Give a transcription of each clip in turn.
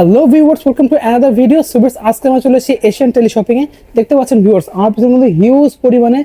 Hello viewers welcome to another video সুবির্স আজকে আমরা চলে এসেছি এশিয়ান টেলি শপিং এ দেখতে পাচ্ছেন ভিউয়ার্স আমার পিছনের মধ্যে হিউজ পরিমাণে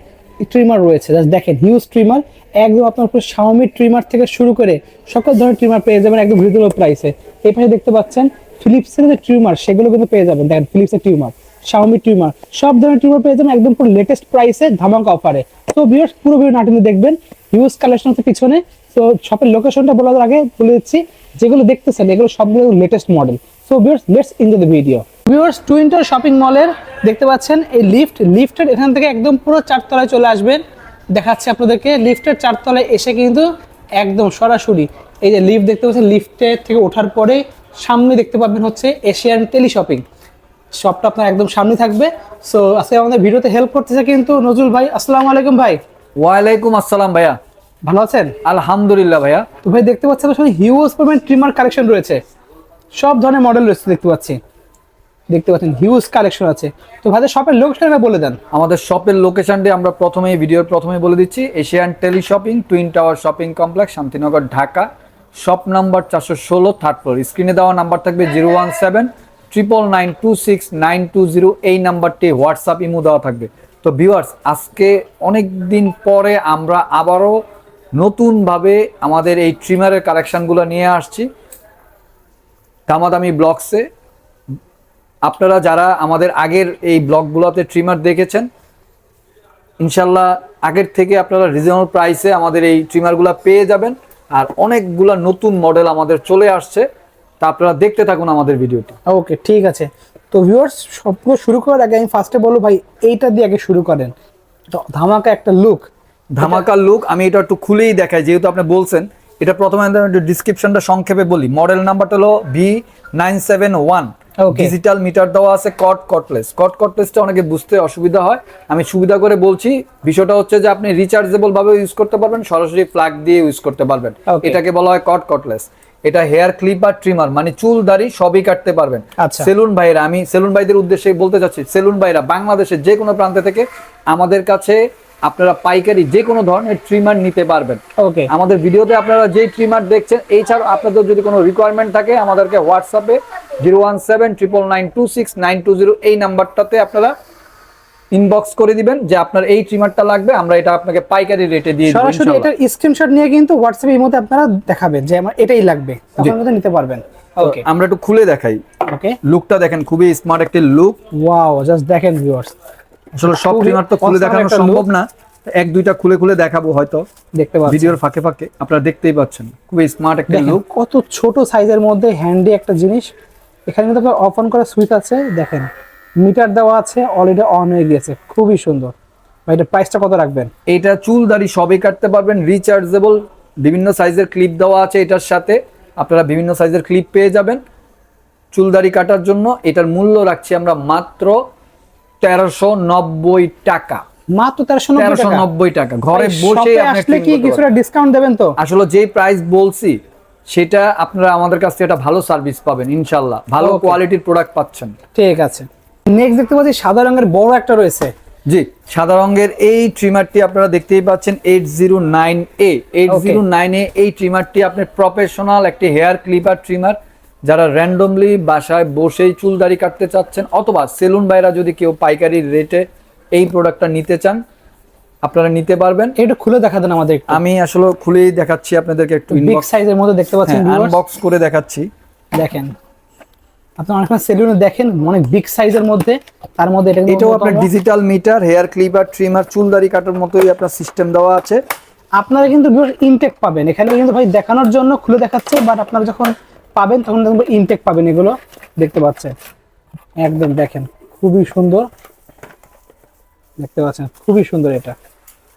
ট্রিমার রয়েছে। জাস্ট দেখেন হিউজ ট্রিমার একদম আপনার পুরো শাওমি ট্রিমার থেকে শুরু করে সকল ধরনের ট্রিমার পেয়ে যাবেন একদম রিজনেবল প্রাইসে এই পাশে দেখতে পাচ্ছেন ফিলিপসের যে ট্রিমার সেগুলো কিন্তু পেয়ে যাবেন। দেখেন ফিলিপসের ট্রিমার শাওমি ট্রিমার সব ধরনের ট্রিমার পেয়ে যাবেন একদম পুরো লেটেস্ট প্রাইসে ধামাকা অফারে তো ভিউয়ার্স পুরো ভিডিও নাটিনে দেখবেন হিউজ কালেকশন আছে পিছনে। তো শপের লোকেশনটা বলার আগে বলে দিচ্ছি, যেগুলো দেখতেছেন, এগুলো সবগুলো latest model so viewers let's enjoy the video viewers twin tower shopping মলের দেখতে পাচ্ছেন এই লিফট লিফটের এখান থেকে একদম পুরো চারতলায় চলে আসবেন। দেখাচ্ছি আপনাদেরকে লিফটের চারতলায় এসে কিন্তু একদম সরাসরি এই যে লিফট দেখতে পাচ্ছেন লিফটের থেকে ওঠার পরে সামনে দেখতে পাবেন হচ্ছে এশিয়ান টেলি শপিং শপটা আপনার একদম সামনে থাকবে। সো আজকে আমাদের ভিডিওতে হেল্প করতেছে কিন্তু নজরুল ভাই। আসসালামু আলাইকুম ভাই। ওয়ালাইকুম আসসালাম ভাইয়া। ভালো আছেন? আলহামদুলিল্লাহ ভাইয়া। তো ভাই দেখতে পাচ্ছেন আসলে হিউজ পরিমাণ ট্রিমার কালেকশন রয়েছে। সব ধরনের মডেল রয়েছে দেখতে পাচ্ছি। দেখতে পাচ্ছেন হিউজ কালেকশন আছে। তো ভাইদের শপের লোকেশনটা বলে দেন। আমাদের শপের লোকেশনটি আমরা প্রথমেই, ভিডিওর প্রথমে বলে দিচ্ছি। Asian tele shopping, twin tower shopping complex, Shantinagar, Dhaka. Shop number চারশো ষোলো থার্ড ফ্লোর স্ক্রিনে দেওয়া নাম্বার থাকবে zero one seven triple nine two six nine two zero এই নাম্বারটি হোয়াটসঅ্যাপ ইমো দেওয়া থাকবে। তো ভিউয়ার্স আজকে অনেক দিন পরে আমরা আবারও নতুনভাবে আমাদের এই ট্রিমারের কালেকশানগুলো নিয়ে আসছি। দামাদামি ব্লগসে। আপনারা যারা আমাদের আগের এই ব্লগগুলোতে ট্রিমার দেখেছেন ইনশাল্লাহ আগের থেকে আপনারা রিজনেবল প্রাইসে আমাদের এই ট্রিমারগুলো পেয়ে যাবেন। আর অনেকগুলা নতুন মডেল আমাদের চলে আসছে তা আপনারা দেখতে থাকুন আমাদের ভিডিওটি। ওকে ঠিক আছে। তো ভিউয়ার্স সবগুলো শুরু করার আগে আমি ফার্স্টে বলব ভাই এইটা দিয়ে আগে শুরু করেন। তো ধামাকা একটা লুক ধামাকার লুক আমি এটা একটু খুলেই দেখাই যেহেতু আপনি বলছেন এটা প্রথমে আমি ডিসক্রিপশনটা সংক্ষেপে বলি। মডেল নাম্বারটা হলো V nine seven one. Digital meter দেওয়া আছে কট কটলেস কট কটলেসটা অনেকে বুঝতে অসুবিধা হয়। আমি সুবিধা করে বলছি বিষয়টা হচ্ছে যে আপনি রিচার্জেবল ভাবে ইউজ করতে পারবেন সরাসরি প্লাগ দিয়ে ইউজ করতে পারবেন। এটাকে বলা হয় কট কটলেস এটা হেয়ার ক্লিপ আর ট্রিমার মানে চুল দাড়ি সবই কাটতে পারবেন। আচ্ছা। সেলুন ভাইরা আমি সেলুন ভাইদের উদ্দেশ্যে বলতে চাচ্ছি সেলুন ভাইরা বাংলাদেশের যে কোনো প্রান্ত থেকে আমাদের কাছে আপনারা পাইকারি যে কোনো ধরনের ট্রিমার নিতে পারবেন। ওকে। আমাদের ভিডিওতে আপনারা যে ট্রিমার দেখছেন এছাড়াও আপনাদের যদি কোনো রিকোয়ারমেন্ট থাকে আমাদেরকে হোয়াটসঅ্যাপে zero one seven triple nine two six nine two zero এই নাম্বারটাতে আপনারা ইনবক্স করে দিবেন যে আপনার এই ট্রিমারটা লাগবে আমরা এটা আপনাকে পাইকারি রেটে দিয়ে দেবো সরাসরি। এটার স্ক্রিনশট নিয়ে কিন্তু হোয়াটসঅ্যাপে এই মধ্যে আপনারা দেখাবেন যে আমার এটাই লাগবে। কিন্তু নিতে পারবেন। ওকে। আমরা একটু খুলে দেখাই। ওকে। লুকটা দেখেন খুবই স্মার্ট একটি লুক ওয়াও জাস্ট দেখেন ভিউয়ার্স আসলে সব ট্রিমার তো খুলে দেখানো সম্ভব না। এক দুইটা খুলে খুলে দেখাবো হয়তো দেখতে পাচ্ছেন ভিডিওর ফাঁকে ফাঁকে। আপনারা দেখতেই পাচ্ছেন। খুবই স্মার্ট একটা লুক কত ছোট সাইজের মধ্যে হ্যান্ডি একটা জিনিস। এখানে কিন্তু আপনার অফ অন করা সুইচ আছে। দেখেন মিটার দেওয়া আছে অলরেডি অন হয়ে গিয়েছে। খুবই সুন্দর। ভাই এটা প্রাইসটা কত রাখবেন? এটা চুল দাড়ি সবই কাটতে পারবেন রিচার্জেবল বিভিন্ন সাইজের ক্লিপ দেওয়া আছে এটার সাথে। আপনারা বিভিন্ন সাইজের ক্লিপ পেয়ে যাবেন। চুল দাড়ি কাটার জন্য এটার মূল্য রাখছি আমরা মাত্র তেরোশো নব্বই টাকা। মাত্র তেরোশো নব্বই টাকা? ঘরে বসে আসলে কি কিছুটা ডিসকাউন্ট দেবেন তো? আসলে যেই প্রাইস বলছি সেটা আপনারা আমাদের কাছ থেকে একটা ভালো সার্ভিস পাবেন ইনশাল্লাহ ভালো কোয়ালিটির প্রোডাক্ট পাচ্ছেন। ঠিক আছে। নেক্সট দেখতে পাচ্ছি সাদা রঙের বড় একটা রয়েছে। জি সাদা রঙের এই ট্রিমারটি আপনারা দেখতেই পাচ্ছেন eight zero nine A eight zero nine A এই ট্রিমারটি আপনি প্রফেশনাল একটি হেয়ার ক্লিপার ট্রিমার যারা র্যান্ডমলি বাসায় বসেই চুল দাড়ি কাটতে চাচ্ছেন অথবা সেলুন বাইরা যদি কেউ পাইকারি রেটে এই প্রোডাক্টটা নিতে চান আপনারা নিতে পারবেন। এটা খুলে দেখা দেন আমাদের আমি আসলে খুলেই দেখাচ্ছি আপনাদেরকে একটু বিগ সাইজের মধ্যে দেখতে পাচ্ছেন। আনবক্স করে দেখাচ্ছি। দেখেন। আপনি অনেক সেলুনে দেখেন অনেক বিগ সাইজের মধ্যে তার মধ্যে এটা এটাও আপনার digital meter hair clipper trimmer চুল দাড়ি কাটার মতোই আপনার সিস্টেম দেওয়া আছে। আপনারা কিন্তু ইনটেক পাবেন। এখানে কিন্তু ভাই দেখানোর জন্য খুলে দেখাচ্ছে বাট আপনারা যখন পাবেন তখন দেখবেন ইনটেক পাবেন এগুলো দেখতে পাচ্ছেন একদম দেখেন খুবই সুন্দর। দেখতে পাচ্ছেন খুবই সুন্দর এটা।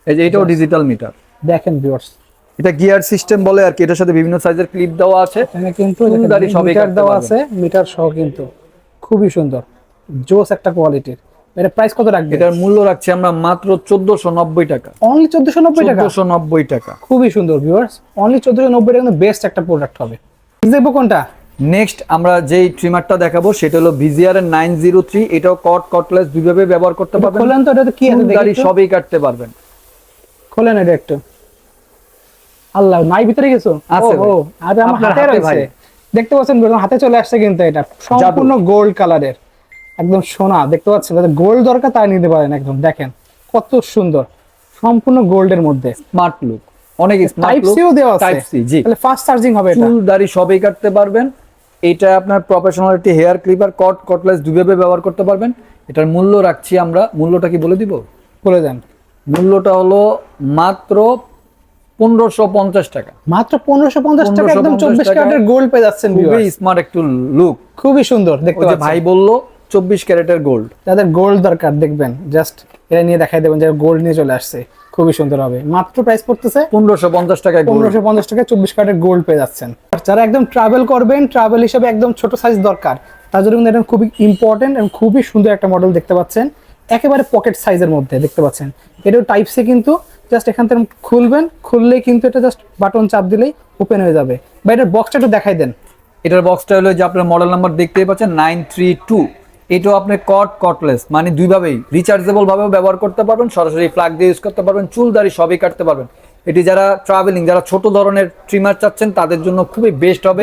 এই যে এটাও ডিজিটাল মিটার দেখেন ভিউয়ার্স এটা গিয়ার সিস্টেম বলে আর কি এটার সাথে বিভিন্ন সাইজের ক্লিপ দেওয়া আছে। এখানে কিন্তু মিটার দেওয়া আছে মিটার সহ কিন্তু। খুবই সুন্দর জোস একটা কোয়ালিটির এটা প্রাইস কত রাখবে? এটার মূল্য রাখছি আমরা মাত্র চোদ্দশো নব্বই টাকা। অনলি চোদ্দশো নব্বই টাকা? চোদ্দশো নব্বই টাকা। খুবই সুন্দর ভিউয়ার্স অনলি চোদ্দশো নব্বই টাকা কিন্তু বেস্ট একটা প্রোডাক্ট হবে। দেখব কোনটা? নেক্সট আমরা যেই ট্রিমারটা দেখাবো সেটা হলো ভিজিআর এর নাইন জিরো থ্রি এটাও কট কটলেস দুইভাবে ব্যবহার করতে পারবেন। খোলেন তো এটা কি একটু। সবই কাটতে পারবেন। খোলেন এটা একটু। আল্লাহ নাই ভিতরে গেছো? আছে ও। আরে আমার হাতে রয়েছে। দেখতে পাচ্ছেন হাতে চলে আসছে কিন্তু এটা। সম্পূর্ণ গোল্ড কালারের একদম সোনা দেখতে পাচ্ছেন? গোল্ড দরকার তাই নিতে পারেন একদম দেখেন। কত সুন্দর। সম্পূর্ণ গোল্ডের মধ্যে। স্মার্ট লুক অনেক স্মার্ট টাইপ লুক সিও দেওয়া আছে। টাইপ সি জি। তাহলে ফাস্ট চার্জিং হবে এটা। চুল দাড়ি সবই কাটতে পারবেন। এটা আপনার প্রফেশনাল একটি হেয়ার ক্লিপার কট কটলেস দুভাবে ব্যবহার করতে পারবেন। এটার মূল্য রাখছি আমরা। মূল্যটা কি বলে দিব? বলে দেন। মূল্যটা হলো মাত্র পনেরোশো পঞ্চাশ টাকা। মাত্র পনেরোশো পঞ্চাশ টাকা একদম চব্বিশ ক্যারেটের গোল্ড পেয়ে যাচ্ছেন খুবই স্মার্ট একটু লুক খুবই সুন্দর দেখতে ভাই বলল চব্বিশ ক্যারেটের গোল্ড যাদের গোল্ড দরকার দেখবেন। জাস্ট এটা নিয়ে দেখাই দেবেন যে গোল্ড নিয়ে চলে আসছে। খুবই সুন্দর হবে। মাত্র প্রাইস পড়তেছে পনেরোশো পঞ্চাশ টাকায় পনেরোশো পঞ্চাশ টাকা চব্বিশ কার্ডের গোল্ড পেয়ে যাচ্ছেন। আর যারা একদম ট্রাভেল করবেন ট্রাভেল হিসেবে একদম ছোট সাইজ দরকার তার জন্য কিন্তু এটা খুবই ইম্পর্টেন্ট এবং খুবই সুন্দর একটা মডেল দেখতে পাচ্ছেন। একেবারে পকেট সাইজের মধ্যে দেখতে পাচ্ছেন। এটাও টাইপ সি কিন্তু জাস্ট এখান থেকে খুলবেন খুললেই কিন্তু এটা জাস্ট বাটন চাপ দিলেই ওপেন হয়ে যাবে। বা এটার বক্সটা একটু দেখাই দেন। এটার বক্সটা হলো যে আপনার মডেল নাম্বার দেখতেই পাচ্ছেন নাইন থ্রি টু এটাও আপনি কট কটলেস মানে দুইভাবেই রিচার্জেবল ভাবেও ব্যবহার করতে পারবেন সরাসরি প্লাগ দিয়ে ইউজ করতে পারবেন চুল দাড়ি সবই কাটতে পারবেন। এটি যারা ট্রাভেলিং যারা ছোট ধরনের ট্রিমার চাচ্ছেন তাদের জন্য খুবই বেস্ট হবে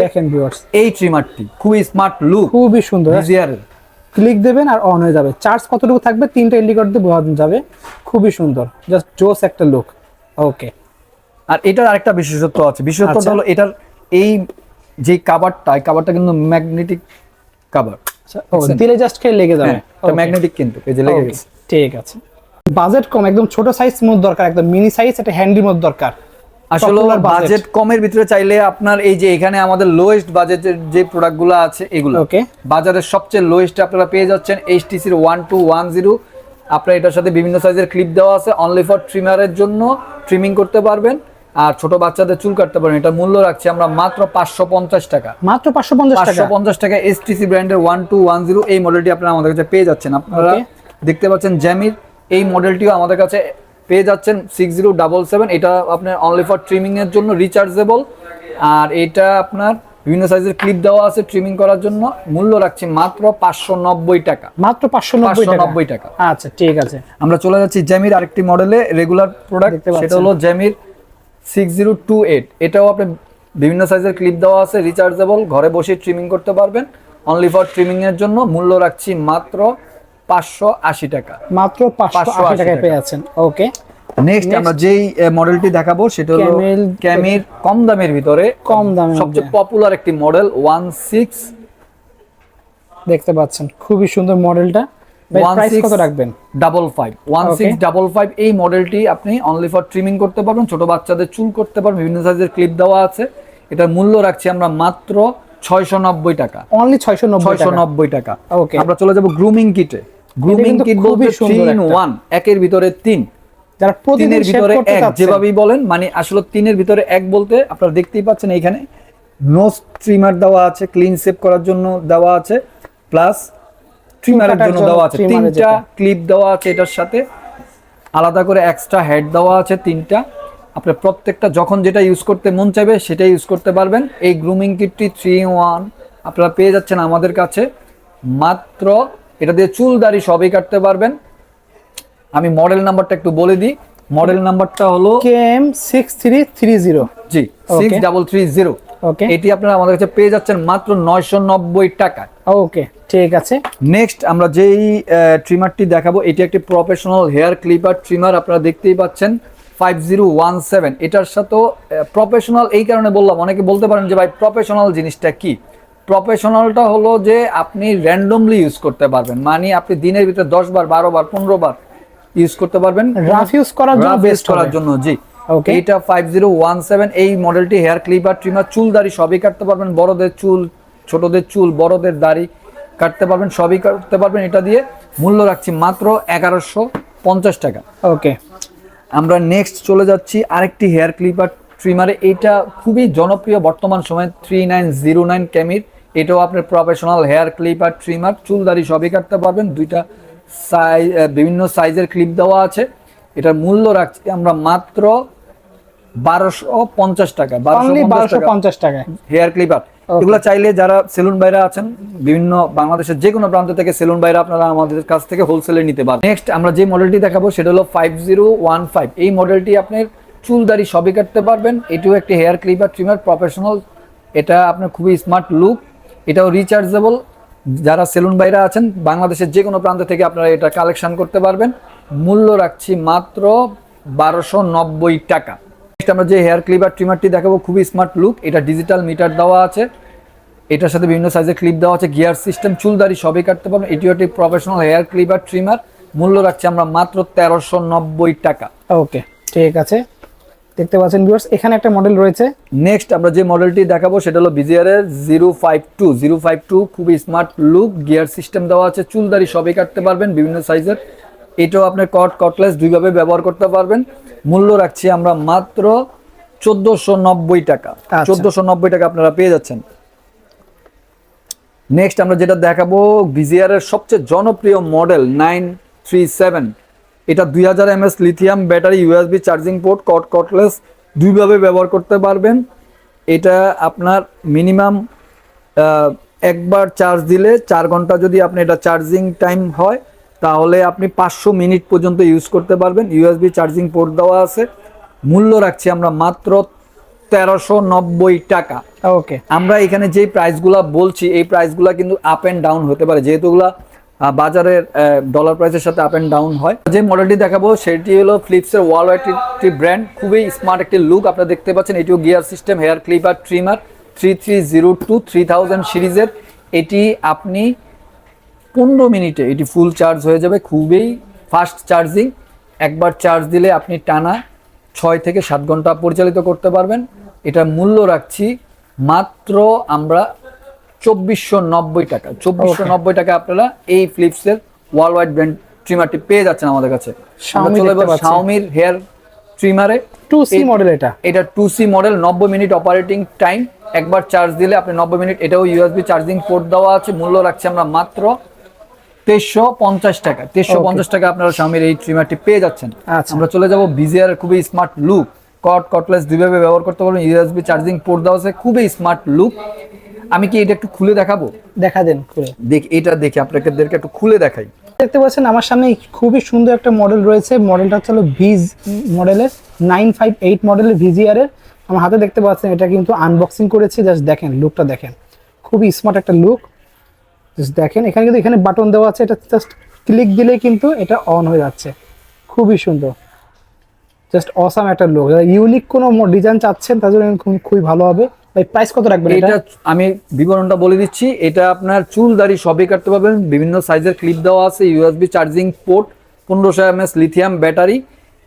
এই ট্রিমারটি খুবই স্মার্ট লুক খুবই সুন্দর। ক্লিক দেবেন আর অন হয়ে যাবে। চার্জ কতটুকু থাকবে? তিনটা ইন্ডিকেটর দিয়ে বোঝানো যাবে। খুবই সুন্দর। জাস্ট জোস একটা লুক ওকে আর এটার আরেকটা বিশেষত্ব আছে। বিশেষত্বটা আচ্ছা। হলো এটার এই যে কাভারটা এই কাভারটা কিন্তু ম্যাগনেটিক কাভার ও দিলে জাস্ট খেয়ে লেগে যাবে। ম্যাগনেটিক কিন্তু এই যে লেগে গেছে। ঠিক আছে। বাজেট কম একদম ছোট সাইজ মধ্যে দরকার একদম মিনি সাইজ একটা হ্যান্ডির মধ্যে দরকার। আসলে বাজেট কমের ভিতরে চাইলে আপনার এই যে এখানে আমাদের লোয়েস্ট বাজেটের যে প্রোডাক্টগুলো আছে এগুলো। ওকে বাজারের সবচেয়ে লোয়েস্ট আপনারা পেয়ে যাচ্ছেন এইচটিসির ওয়ান টু ওয়ান জিরো আপনার এটার সাথে বিভিন্ন সাইজের ক্লিপ দেওয়া আছে অনলি ফর ট্রিমারের জন্য। ট্রিমিং করতে পারবেন। আর ছোট বাচ্চাদের চুল কাটতে পারেন এটা মূল্য রাখছি আমরা মাত্র পাঁচশো পঞ্চাশ টাকা। মাত্র পাঁচশো পঞ্চাশ টাকা? পাঁচশো পঞ্চাশ টাকা এসটিসি ব্র্যান্ডের ওয়ান টু ওয়ান জিরো এই মডেলটি আপনারা আমাদের কাছে পেয়ে যাচ্ছেন। আপনারা দেখতে পাচ্ছেন জ্যামির এই মডেলটিও আমাদের কাছে পেয়ে যাচ্ছেন সিক্স জিরো ডাবল সেভেন এটা আপনার অনলি ফর ট্রিমিং এর জন্য রিচার্জেবল আর এটা আপনার বিভিন্ন সাইজের ক্লিপ দেওয়া আছে ট্রিমিং করার জন্য মূল্য রাখছি মাত্র পাঁচশো নব্বই টাকা। মাত্র পাঁচশো নব্বই টাকা? আচ্ছা ঠিক আছে। আমরা চলে যাচ্ছি জ্যামির আরেকটি মডেলে রেগুলার প্রোডাক্ট সেটা হলো জ্যামির সিক্স জিরো টু এইট এটাও আপনি বিভিন্ন সাইজের ক্লিপ দেওয়া আছে রিচার্জেবল ঘরে বসে ট্রিমিং করতে পারবেন। অনলি ফর ট্রিমিং এর জন্য মূল্য রাখছি মাত্র পাঁচশো আশি টাকা। মাত্র পাঁচশো 580 আশি টাকায় পেয়ে যাচ্ছেন। ওকে নেক্সট আমরা যেই মডেলটি দেখাবো সেটা হলো ক্যামির কম দামের ভিতরে কম দামের সবচেয়ে পপুলার একটি মডেল ওয়ান সিক্স দেখতে পাচ্ছেন খুবই সুন্দর মডেলটা কত রাখবেন? Double five one Okay. Six double five এই মডেলটি আপনি অনলি ফর ট্রিমিং করতে পারবেন ছোট বাচ্চাদের চুল করতে পারবেন বিভিন্ন সাইজের ক্লিপ দেওয়া আছে। এটার মূল্য রাখছি আমরা মাত্র ছয়শো নব্বই টাকা। অনলি ছয়শো নব্বই ছয়শো টাকা। নব্বই টাকা। Okay. আমরা চলে যাব গ্রুমিং কিটে গ্রুমিং কিট খুবই বলতে থ্রি ইন ওয়ান একের ভিতরে তিন যারা প্রতিদিন তিনের শেভ ভিতরে এক যেভাবেই বলেন মানে আসলে তিনের ভিতরে এক বলতে আপনারা দেখতেই পাচ্ছেন এইখানে। নোজ ট্রিমার দেওয়া আছে ক্লিন সেভ করার জন্য দেওয়া আছে। প্লাস ট্রিমারের জন্য দেওয়া আছে। তিনটা ক্লিপ দেওয়া আছে এটার সাথে। আলাদা করে এক্সট্রা হেড দেওয়া আছে তিনটা। আপনার প্রত্যেকটা যখন যেটা ইউজ করতে মন চাইবে সেটাই ইউজ করতে পারবেন। এই গ্রুমিং কিটটি থ্রি ওয়ান আপনারা পেয়ে যাচ্ছেন আমাদের কাছে। মাত্র এটা দিয়ে চুল দাড়ি সবই কাটতে পারবেন। আমি মডেল নাম্বারটা একটু বলে দিই। মডেল নাম্বারটা হলো KM six three three zero G six double three zero okay এটি আপনারা আমাদের কাছে পেয়ে যাচ্ছেন মাত্র নয়শো নব্বই টাকা ওকে ঠিক আছে। নেক্সট আমরা যেই ট্রিমারটি দেখাবো এটি একটি প্রফেশনাল হেয়ার ক্লিপার ট্রিমার আপনারা দেখতেই পাচ্ছেন ফাইভ জিরো ওয়ান সেভেন এটার সাথেও প্রফেশনাল এই কারণে বললাম অনেকে বলতে পারেন যে ভাই প্রফেশনাল জিনিসটা কি? প্রফেশনালটা হলো যে আপনি র্যান্ডমলি ইউজ করতে পারবেন মানে আপনি দিনের ভিতরে দশ বার বারো বার পনেরো বার ইউজ করতে পারবেন। রাফ ইউজ করার জন্য বেস্ট করার জন্য জি। Okay. এইটা ফাইভ জিরো ওয়ান সেভেন এই মডেলটি হেয়ার ক্লিপার ট্রিমার চুল দাড়ি সবই কাটতে পারবেন বড়দের চুল ছোটদের চুল বড়দের দাড়ি। কাটতে পারবেন সবই কাটতে পারবেন। এটা দিয়ে মূল্য রাখছি মাত্র এগারোশো পঞ্চাশ টাকা। ওকে। আমরা নেক্সট চলে যাচ্ছি আরেকটি হেয়ার ক্লিপার ট্রিমারে এটা খুবই জনপ্রিয় বর্তমান সময়ে থ্রি নাইন জিরো নাইন ক্যামির এটাও আপনার প্রফেশনাল হেয়ার ক্লিপার ট্রিমার চুল দাড়ি সবই কাটতে পারবেন। দুইটা সাইজ বিভিন্ন সাইজের ক্লিপ দেওয়া আছে। এটার মূল্য রাখছি আমরা মাত্র বারোশো পঞ্চাশ টাকা। বারোশো পঞ্চাশ টাকা হেয়ার ক্লিপার এগুলো চাইলে যারা সেলুন বাইরা আছেন, বিভিন্ন বাংলাদেশের যে কোনো প্রান্ত থেকে সেলুন বাইরা আপনারা আমাদের কাছ থেকে হোলসেলে নিতে পারেন নেক্সট আমরা যে মডেলটি দেখাবো, সেটা হলো ফাইভ জিরো ওয়ান ফাইভ এই মডেলটি আপনার চুল দাড়ি সবই কাটতে পারবেন। এটিও একটি হেয়ার ক্লিপার ট্রিমার প্রফেশনাল এটা আপনার খুবই স্মার্ট লুক এটাও রিচার্জেবল যারা সেলুন বাইরা আছেন, বাংলাদেশের যে কোনো প্রান্ত থেকে আপনারা এটা কালেকশন করতে পারবেন। মূল্য রাখছি মাত্র বারোশো টাকা। আমরা যে হেয়ার ক্লিপার ট্রিমারটি দেখাবো খুবই স্মার্ট লুক। এটা ডিজিটাল মিটার দেওয়া আছে। এটার সাথে বিভিন্ন সাইজের ক্লিপ দেওয়া আছে। গিয়ার সিস্টেম চুলদারি সবই কাটতে পারবেন। এটিও একটি প্রফেশনাল হেয়ার ক্লিপার ট্রিমার। মূল্য রাখছি আমরা মাত্র তেরোশো টাকা। ওকে ঠিক আছে। দেখতে পাচ্ছেন ভিউয়ার্স এখানে একটা মডেল রয়েছে। নেক্সট আমরা যে মডেলটি দেখাবো সেটা হলো বিজিআর এর zero five two. Zero five two খুবই স্মার্ট লুক। গিয়ার সিস্টেম দেওয়া আছে। চুলদারি সবই কাটতে পারবেন বিভিন্ন সাইজের। এটাও আপনার কট কটলেস দুইভাবে ব্যবহার করতে পারবেন। মূল্য রাখছি আমরা মাত্র চোদ্দোশো নব্বই টাকা। আচ্ছা। চোদ্দোশো নব্বই টাকা আপনারা পেয়ে যাচ্ছেন। নেক্সট আমরা যেটা দেখাবো বিজিআর এর সবচেয়ে জনপ্রিয় মডেল নাইন থ্রি সেভেন এটা দুই হাজার MS lithium battery USB charging port cord cordless দুইভাবে ব্যবহার করতে পারবেন। এটা আপনার মিনিমাম একবার চার্জ দিলে চার ঘণ্টা যদি আপনি এটা চার্জিং টাইম হয় তাহলে আপনি পাঁচশো মিনিট পর্যন্ত ইউজ করতে পারবেন। ইউএসবি চার্জিং পোর্ট দেওয়া আছে। মূল্য রাখছি আমরা মাত্র তেরোশো নব্বই টাকা। ওকে আমরা এখানে যে প্রাইসগুলো বলছি এই প্রাইসগুলো কিন্তু আপ এন্ড ডাউন হতে পারে। যেহেতু এগুলা, আহ, বাজারের ডলার প্রাইসের সাথে আপ এন্ড ডাউন হয়। যে মডেলটি দেখাবো সেটি হলো ফ্লিপসের ওয়াল একটি ব্র্যান্ড খুবই স্মার্ট একটি লুক আপনারা দেখতে পাচ্ছেন। এটিও gear system hair clipper trimmer three three zero two three thousand সিরিজের এটি আপনি পনেরো মিনিটে এটি ফুল চার্জ হয়ে যাবে খুবই ফাস্ট চার্জিং একবার চার্জ দিলে আপনি টানা ছয় থেকে সাত ঘণ্টা পরিচালিত করতে পারবেন। এটার মূল্য রাখছি মাত্র আমরা চব্বিশশো নব্বই টাকা। চব্বিশশো নব্বই টাকা আপনারা এই ফ্লিপসের ওয়ার্ল্ড ওয়াইড ব্র্যান্ড ট্রিমারটি পেয়ে যাচ্ছেন আমাদের কাছে। শাওমির হেয়ার ট্রিমারে টু সি মডেল এটা। এটা টু সি মডেল নব্বই মিনিট অপারেটিং টাইম একবার চার্জ দিলে আপনি নব্বই মিনিট এটাও ইউএসবি চার্জিং পোর্ট দেওয়া আছে। মূল্য রাখছি আমরা মাত্র তেইশশো পঞ্চাশ টাকা। তেইশশো পঞ্চাশ টাকা আপনারা স্বামীর এই ট্রিমারটি পেয়ে যাচ্ছেন। আচ্ছা। আমরা চলে যাব বিজিআর খুবই স্মার্ট লুক কট কটলেস দুইভাবে ব্যবহার করতে পারবেন। ইউএসবি চার্জিং পোর্ট দেওয়া আছে খুবই স্মার্ট লুক আমি কি এটা একটু খুলে দেখাবো? দেখা দেন খুলে। দেখ এটা দেখি আপনাদেরকে একটু খুলে দেখাই। দেখতে পাচ্ছেন আমার সামনে খুবই সুন্দর একটা মডেল রয়েছে। মডেলটা হচ্ছে ভিজ মডেলের নাইন ফাইভ এইট মডেলের ভিজিআর এর। আমার হাতে দেখতে পাচ্ছেন এটা কিন্তু আনবক্সিং করেছি জাস্ট দেখেন লুকটা দেখেন। খুবই স্মার্ট একটা লুক দেখেন, এখানে কিন্তু এখানে বাটন দেওয়া আছে, এটা জাস্ট ক্লিক দিলেই কিন্তু এটা অন হয়ে যাচ্ছে। খুবই সুন্দর। জাস্ট অসাম একটা লুক ইউনিক কোনো ডিজাইন চাচ্ছেন, তাদের জন্য খুবই ভালো হবে। প্রাইস কত রাখবেন এটা? এটা আমি বিবরণটা বলে দিচ্ছি। এটা আপনার চুল দাড়ি সবই কাটতে পারবেন। বিভিন্ন সাইজের ক্লিপ দেওয়া আছে ইউএসবি চার্জিং পোর্ট পনেরোশো এমএস লিথিয়াম ব্যাটারি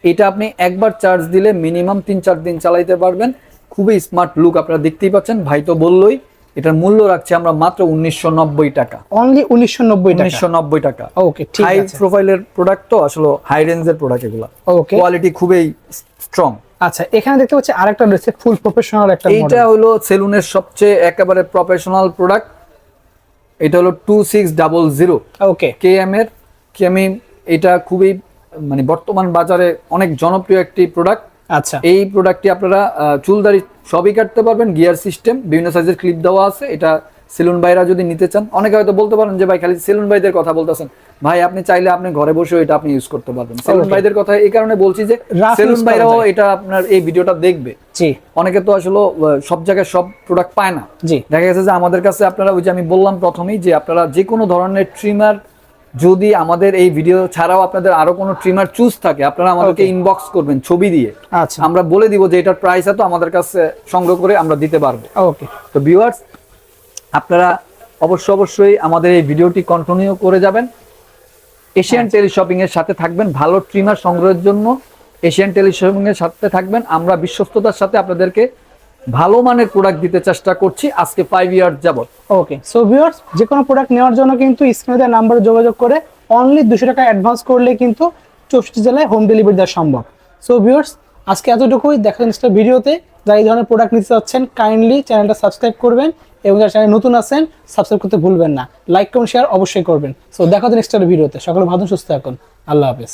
এটা আপনি একবার চার্জ দিলে মিনিমাম তিন, চার দিন চালাইতে পারবেন। খুবই স্মার্ট লুক আপনারা দেখতেই পাচ্ছেন। ভাই তো বললোই এটার মূল্য রাখছি আমরা মাত্র উনিশশো নব্বই টাকা। অনলি উনিশশো নব্বই উনিশশো নব্বই টাকা। ওকে হাই প্রোফাইলের প্রোডাক্ট তো আসলে হাই রেঞ্জের প্রোডাক্ট এগুলো। ওকে কোয়ালিটি খুবই স্ট্রং আচ্ছা এখানে দেখতে পাচ্ছি আরেকটা রয়েছে ফুল প্রফেশনাল একটা এইটা হলো সেলুনের সবচেয়ে একেবারে প্রফেশনাল প্রোডাক্ট এটা হলো two six double zero okay K M এর। কি আমি এটা খুবই মানে বর্তমান বাজারে অনেক জনপ্রিয় একটি প্রোডাক্ট আচ্ছা। এই প্রোডাক্টটি আপনারা চুলদারি সবই কাটতে পারবেন গিয়ার সিস্টেম বিভিন্ন সাইজের ক্লিপ দেওয়া আছে। এটা সেলুন ভাইরা যদি নিতে চান অনেকে হয়তো বলতে পারেন যে ভাই খালি সেলুন ভাইদের কথা বলতেছেন। ভাই আপনি চাইলে আপনি ঘরে বসে এটা আপনি ইউজ করতে পারবেন। সেলুন. ভাইদের কথা এই কারণে বলছি যে সেলুন ভাইরাও এটা আপনার এই ভিডিওটা দেখবে। জি। অনেকে তো আসলে সব জায়গায় সব প্রোডাক্ট পায় না। জি। দেখা গেছে যে আমাদের কাছে আপনারা ওই যে আমি বললাম প্রথমেই যে আপনারা যে কোনো ধরনের ট্রিমার যদি আমাদের এই ভিডিও ছাড়াও আপনাদের আরও কোনো ট্রিমার চুজ থাকে আপনারা আমাদেরকে ইনবক্স করবেন ছবি দিয়ে। আচ্ছা। আমরা বলে দিব যে এটার প্রাইস এত আমাদের কাছে সংগ্রহ করে আমরা দিতে পারব। ওকে তো ভিউয়ার্স আপনারা অবশ্যই অবশ্যই আমাদের এই ভিডিওটি কন্টিনিউ করে যাবেন। এশিয়ান টেলি শপিং এর সাথে থাকবেন ভালো ট্রিমার সংগ্রহের জন্য এশিয়ান টেলি শপিং এর সাথে থাকবেন। আমরা বিশ্বস্ততার সাথে আপনাদেরকে ভালো মানের প্রোডাক্ট দিতে চেষ্টা করছি আজকে ফাইভ ইয়ার যাবত ওকে সো ভিউয়ার্স যে কোনো প্রোডাক্ট নেওয়ার জন্য কিন্তু স্ক্রিনে দেওয়া নাম্বারে যোগাযোগ করে অনলি দুশো টাকা অ্যাডভান্স করলে কিন্তু চৌষট্টি জেলায় হোম ডেলিভারি দেওয়া সম্ভব। সো ভিউয়ার্স আজকে এতটুকুই। দেখা যাচ্ছে ভিডিওতে যারা এই ধরনের প্রোডাক্ট নিতে চাচ্ছেন কাইন্ডলি চ্যানেলটা সাবস্ক্রাইব করবেন এবং যারা চ্যানেল নতুন আছেন সাবস্ক্রাইব করতে ভুলবেন না। লাইক কমেন্ট শেয়ার অবশ্যই করবেন। সো দেখা হচ্ছে নেক্সট ভিডিওতে সকলে ভালো সুস্থ থাকুন। আল্লাহ হাফেজ।